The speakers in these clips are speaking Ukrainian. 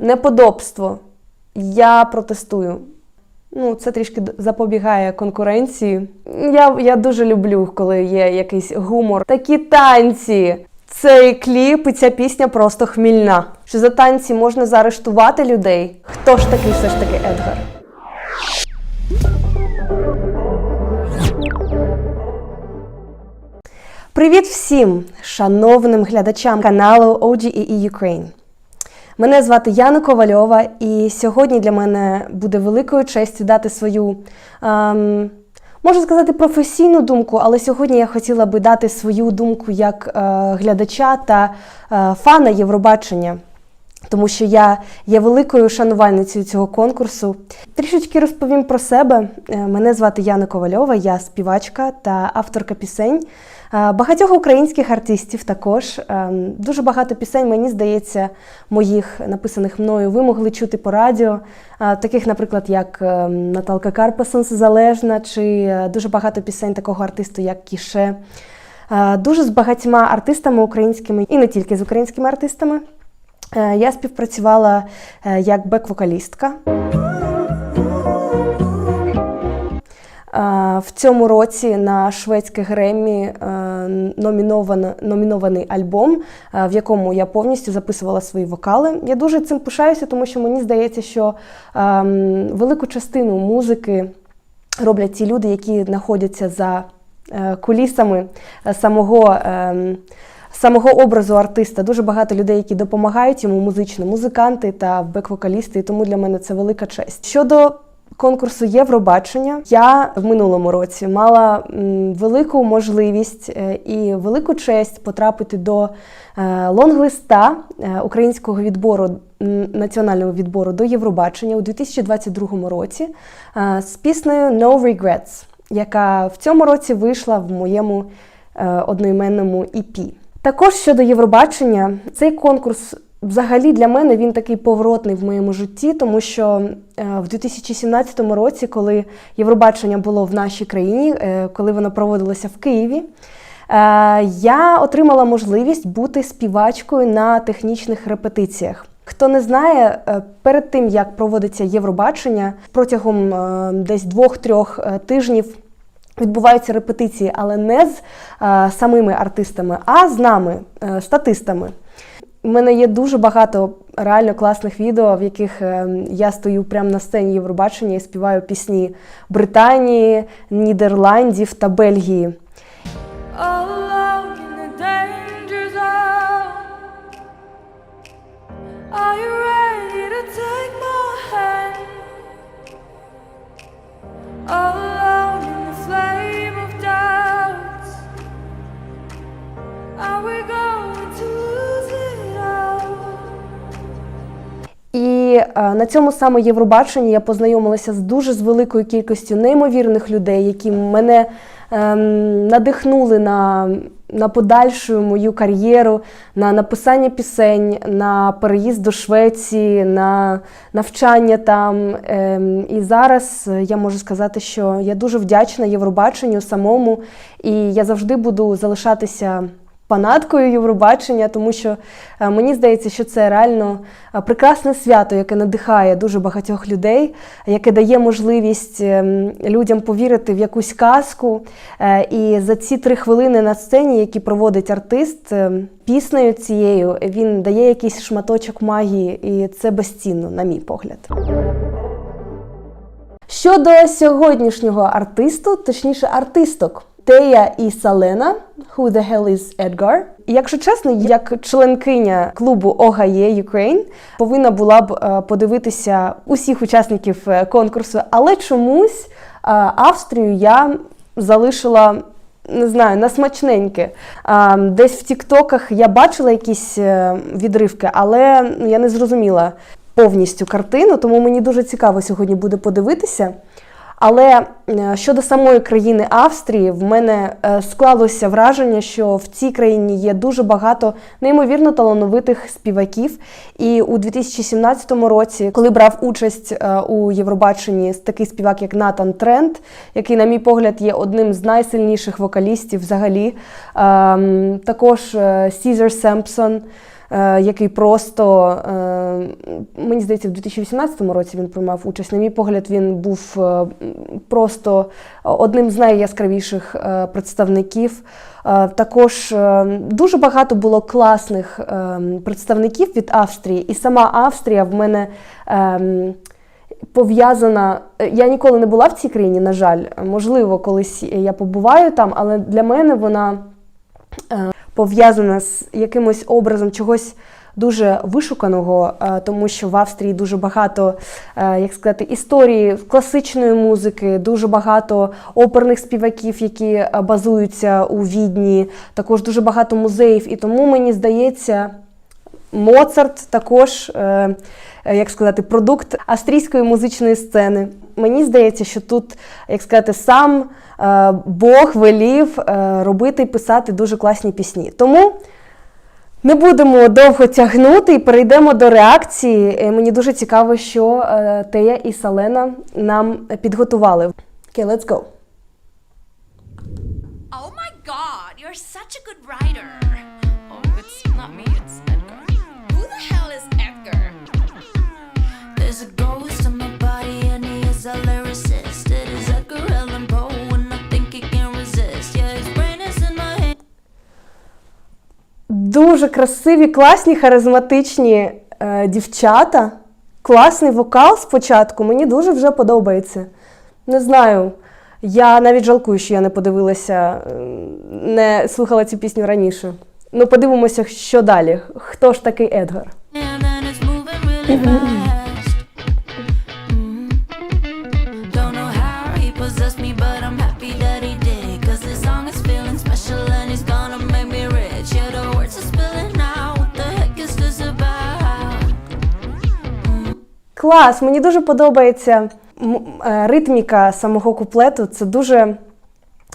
неподобство. Я протестую. Ну, це трішки запобігає конкуренції. Я, я дуже люблю, коли є якийсь гумор. Такі танці. Цей кліп і ця пісня просто хмільна. Що за танці можна заарештувати людей? Хто ж такий все ж таки Едгар? Привіт всім шановним глядачам каналу OGEE Ukraine. Мене звати Яна Ковальова, і сьогодні для мене буде великою честю дати свою, ем, можу сказати, професійну думку, але сьогодні я хотіла би дати свою думку як е, глядача та е, фана Євробачення. Тому що я є великою шанувальницею цього конкурсу. Трішечки розповім про себе. Е, Мене звати Яна Ковальова, я співачка та авторка пісень. Е, Багатьох українських артистів також. Е, Дуже багато пісень, мені здається, моїх написаних мною ви могли чути по радіо. Е, Таких, наприклад, як Наталка Карпасон Залежна, чи дуже багато пісень такого артисту, як Кіше. Дуже з багатьма артистами українськими і не тільки з українськими артистами. Я співпрацювала як бек-вокалістка. В цьому році на шведське Греммі е, номінований альбом, е, в якому я повністю записувала свої вокали. Я дуже цим пишаюся, тому що мені здається, що ем, велику частину музики роблять ті люди, які знаходяться за е, кулісами е, самого. ем, Самого образу артиста дуже багато людей, які допомагають йому музично, музиканти та бек-вокалісти, і тому для мене це велика честь. Щодо конкурсу Євробачення, я в минулому році мала велику можливість е, і велику честь потрапити до е, лонглиста е, українського відбору національного відбору до Євробачення у 2022 році з піснею No Regrets, яка в цьому році вийшла в моєму одноіменному EP. Також щодо Євробачення, цей конкурс взагалі для мене він такий поворотний в моєму житті, тому що е, в 2017 році, коли Євробачення було в нашій країні, е, коли воно проводилося в Києві, е, я отримала можливість бути співачкою на технічних репетиціях. Хто не знає, перед тим як проводиться Євробачення, протягом десь двох-трьох тижнів відбуваються репетиції, але не з самими артистами, а з нами, статистами. У мене є дуже багато реально класних відео, в яких е, я стою прямо на сцені Євробачення і співаю пісні Британії, Нідерландів та Бельгії. Е, на цьому саме Євробаченні я познайомилася з дуже з великою кількістю неймовірних людей, які мене ем, надихнули на, на подальшу мою кар'єру, на написання пісень, на переїзд до Швеції, на навчання там. Ем, і зараз я можу сказати, що я дуже вдячна Євробаченню самому, і я завжди буду залишатися фанаткою Євробачення, тому що е, мені здається, що це реально е, прекрасне свято, яке надихає дуже багатьох людей, яке дає можливість ем, людям повірити в якусь казку. Е, І за ці три хвилини на сцені, які проводить артист, піснею цією він дає якийсь шматочок магії, і це безцінно, на мій погляд. Щодо сьогоднішнього артисту, точніше артисток. Тея і Салена, Who the hell is Edgar? Якщо чесно, як членкиня клубу ОГАЄ Ukraine повинна була б е, подивитися усіх учасників е, конкурсу, але чомусь е, Австрію я залишила. Не знаю, на смачненьке. Десь в Тіктоках я бачила якісь відривки, але ну, я не зрозуміла повністю картину, тому мені дуже цікаво сьогодні буде подивитися. Але е, щодо самої країни Австрії, в мене е, склалося враження, що в цій країні є дуже багато неймовірно талановитих співаків. І у 2017 році, коли брав участь е, у Євробаченні такий співак, як Натан Трент, який, на мій погляд, є одним з найсильніших вокалістів взагалі, ем, також Сізер Семпсон. Е, який просто, е, мені здається, в 2018 році він приймав участь. На мій погляд, він був е, просто одним з найяскравіших представників. Також дуже багато було класних представників від Австрії, і сама Австрія в мене. пов'язана. Я ніколи не була в цій країні, на жаль. Можливо, колись я побуваю там, але для мене вона пов'язана з якимось образом чогось дуже вишуканого, е, тому що в Австрії дуже багато, е, як сказати, історії класичної музики, дуже багато оперних співаків, які е, базуються у Відні, також дуже багато музеїв. І тому мені здається, Моцарт також, е, е, як сказати, продукт австрійської музичної сцени. Мені здається, що тут, як сказати, сам е, Бог велів робити і писати дуже класні пісні. Тому не будемо довго тягнути і перейдемо до реакції. Мені дуже цікаво, що Тея і Салена нам підготували. Okay, let's go. Oh my god, you're such a good writer. Oh, it's not me, it's Edgar. Hell is Edgar? There's a ghost in my body and he is a lyricist. It is Edgar Allan Poe and I think he can resist. Yeah, his brain is in my head. Дуже красиві, класні, харизматичні е, дівчата. Класний вокал спочатку. Мені дуже вже подобається. Не знаю. Я навіть жалкую, що я не подивилася, е, не слухала цю пісню раніше. Ну, подивимося, що далі. Хто ж такий Едгар? Mhm. Клас, мені дуже подобається е, ритміка самого куплету. Це дуже.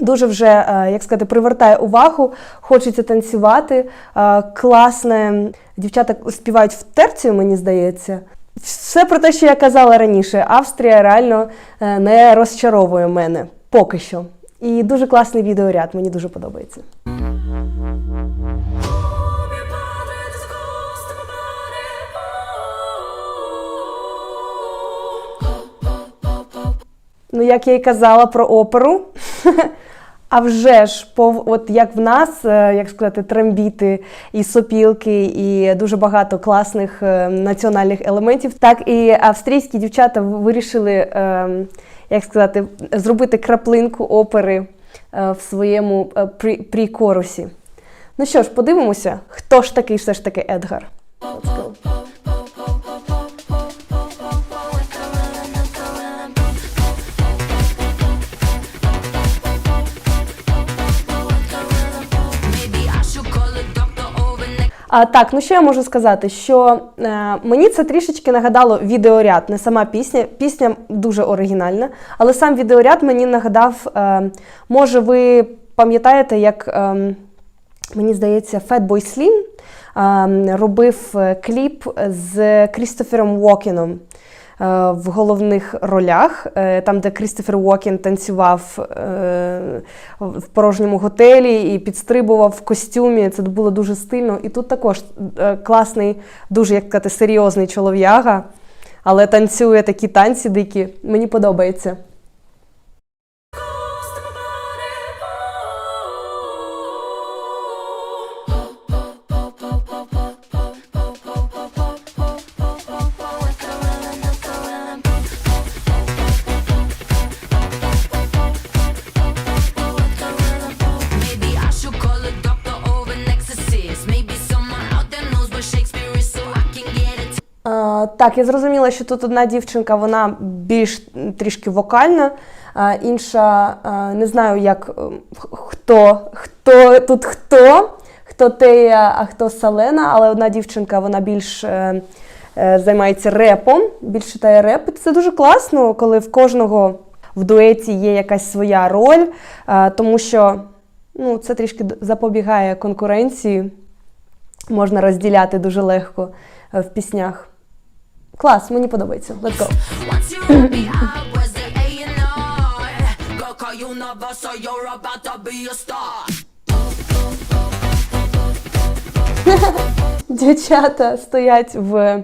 Дуже вже, е, як сказати, привертає увагу, хочеться танцювати. Е, Класне. Дівчата співають в терцію, мені здається. Все про те, що я казала раніше. Австрія реально е, не розчаровує мене поки що. І дуже класний відеоряд, мені дуже подобається. Ну, як я й казала про оперу. А вже ж, от як в нас, е, як сказати, трембіти і сопілки, і дуже багато класних е, національних елементів, так і австрійські дівчата вирішили, е, як сказати, зробити краплинку опери в своєму е. Ну що ж, подивимося, хто ж такий все ж таки Едгар. Let's go. А, так, ну що я можу сказати? Що е, мені це трішечки нагадало відеоряд, не сама пісня. Пісня дуже оригінальна, але сам відеоряд мені нагадав, е, може, ви пам'ятаєте, як е, мені здається, Fatboy Slim е, робив е, кліп з Крістофером Уокеном. Е, В головних ролях, е, там, де Крістофер Уокін танцював е, в порожньому готелі і підстрибував в костюмі. Це було дуже стильно. І тут також класний, дуже як сказати, серйозний чолов'яга, але танцює такі танці дикі. Мені подобається. Так, я зрозуміла, що тут одна дівчинка, вона більш трішки вокальна, а інша не знаю, як хто, хто тут хто, хто Тея, а хто Салена, але одна дівчинка вона більш е, е, займається репом, більш читає реп. Це дуже класно, коли в кожного в дуеті є якась своя роль, тому що ну, це трішки запобігає конкуренції, можна розділяти дуже легко е, в піснях. Клас, мені подобається. Let's go. Дівчата стоять в,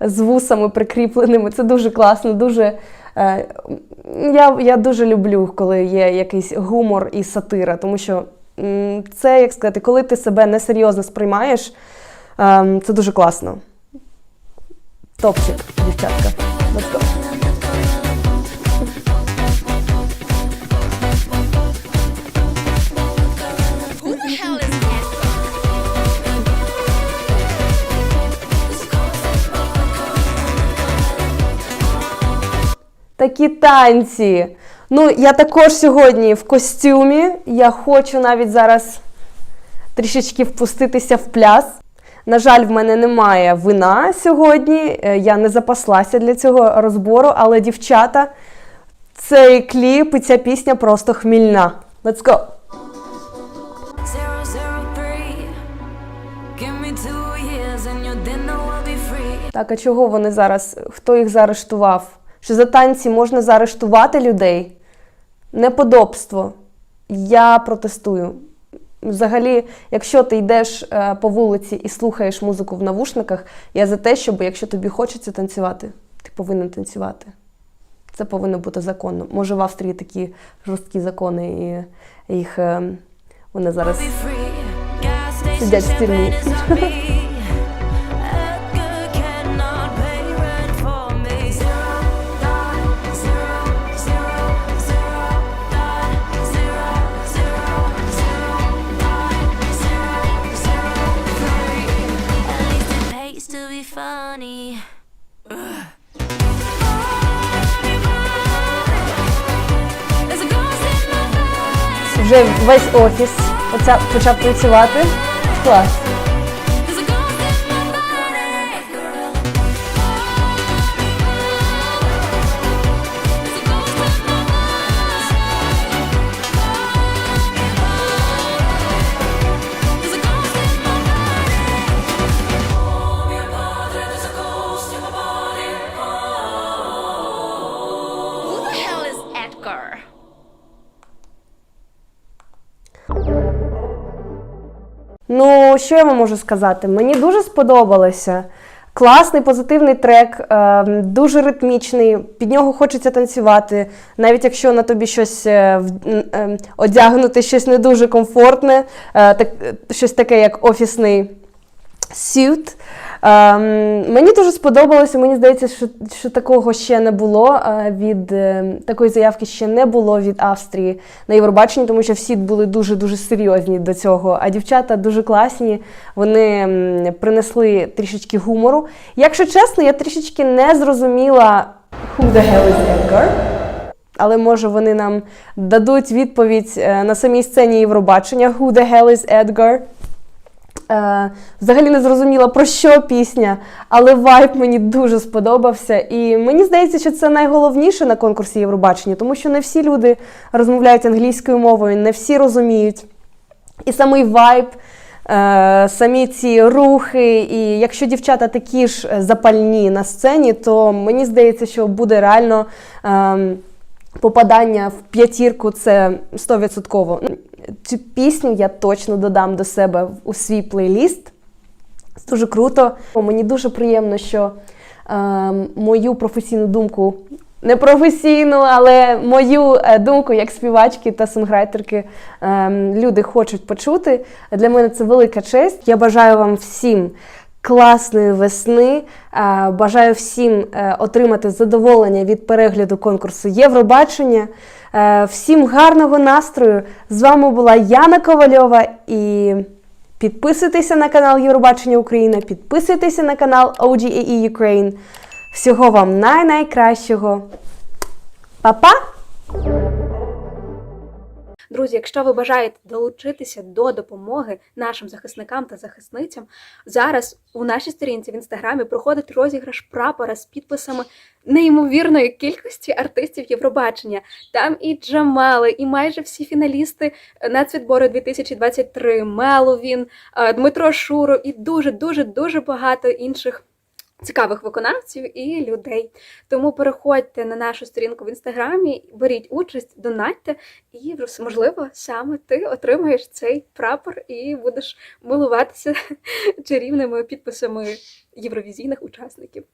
з вусами прикріпленими. Це дуже класно, дуже. е, Я, я дуже люблю, коли є якийсь гумор і сатира, тому що це, як сказати, коли ти себе несерйозно сприймаєш, ем, це дуже класно. Топчик, дівчатка. Let's go. Такі танці. Ну, я також сьогодні в костюмі. Я хочу навіть зараз трішечки впуститися в пляс. На жаль, в мене немає вина сьогодні. е, Я не запаслася для цього розбору, але дівчата, цей кліп і ця пісня просто хмільна. Let's go! Так, а чого вони зараз? Хто їх заарештував? Що за танці можна заарештувати людей? Неподобство. Я протестую. Взагалі, якщо ти йдеш е, по вулиці і слухаєш музику в навушниках, я за те, щоб якщо тобі хочеться танцювати, ти повинен танцювати. Це повинно бути законно. Може, в Австрії такі жорсткі закони, і їх е, вони зараз. Сидять в тюрмі. Вже весь офіс почав працювати. Клас. Ну, що я вам можу сказати? Мені дуже сподобалося. Класний позитивний трек, е, дуже ритмічний, під нього хочеться танцювати, навіть якщо на тобі щось е, е, одягнути, щось не дуже комфортне, е, так, щось таке, як офісний сют. Ем, мені дуже сподобалося. Мені здається, що, що такого ще не було е, від е, такої заявки ще не було від Австрії на Євробаченні, тому що всі були дуже дуже серйозні до цього. А дівчата дуже класні. Вони принесли трішечки гумору. Якщо чесно, я трішечки не зрозуміла who the hell is Edgar. Але може вони нам дадуть відповідь е, на самій сцені Євробачення Who the hell is Edgar? Е, взагалі не зрозуміла про що пісня, але вайб мені дуже сподобався. І мені здається, що це найголовніше на конкурсі Євробачення, тому що не всі люди розмовляють англійською мовою, не всі розуміють. І самий вайб, е, самі ці рухи, і якщо дівчата такі ж е, запальні на сцені, то мені здається, що буде реально. ем, попадання в п'ятірку це 100%. Цю пісню я точно додам до себе у свій плейліст. Це дуже круто. Мені дуже приємно, що е, мою професійну думку, не професійну, але мою е, думку як співачки та сонграйтерки е, люди хочуть почути. Для мене це велика честь. Я бажаю вам всім класної весни. Е, Бажаю всім е, отримати задоволення від перегляду конкурсу Євробачення. Е, Всім гарного настрою! З вами була Яна Ковальова і підписуйтеся на канал Євробачення Україна, підписуйтеся на канал OGAE Ukraine. Всього вам най-найкращого. Па-па! Друзі, якщо ви бажаєте долучитися до допомоги нашим захисникам та захисницям, зараз у нашій сторінці в інстаграмі проходить розіграш прапора з підписами неймовірної кількості артистів Євробачення. Там і Джамали, і майже всі фіналісти нацвідбору 2023, Меловін, е, Дмитро Шуров і дуже, дуже, дуже багато інших цікавих виконавців і людей. Тому переходьте на нашу сторінку в інстаграмі, беріть участь, донатьте, і можливо саме ти отримаєш цей прапор і будеш милуватися чарівними підписами євровізійних учасників.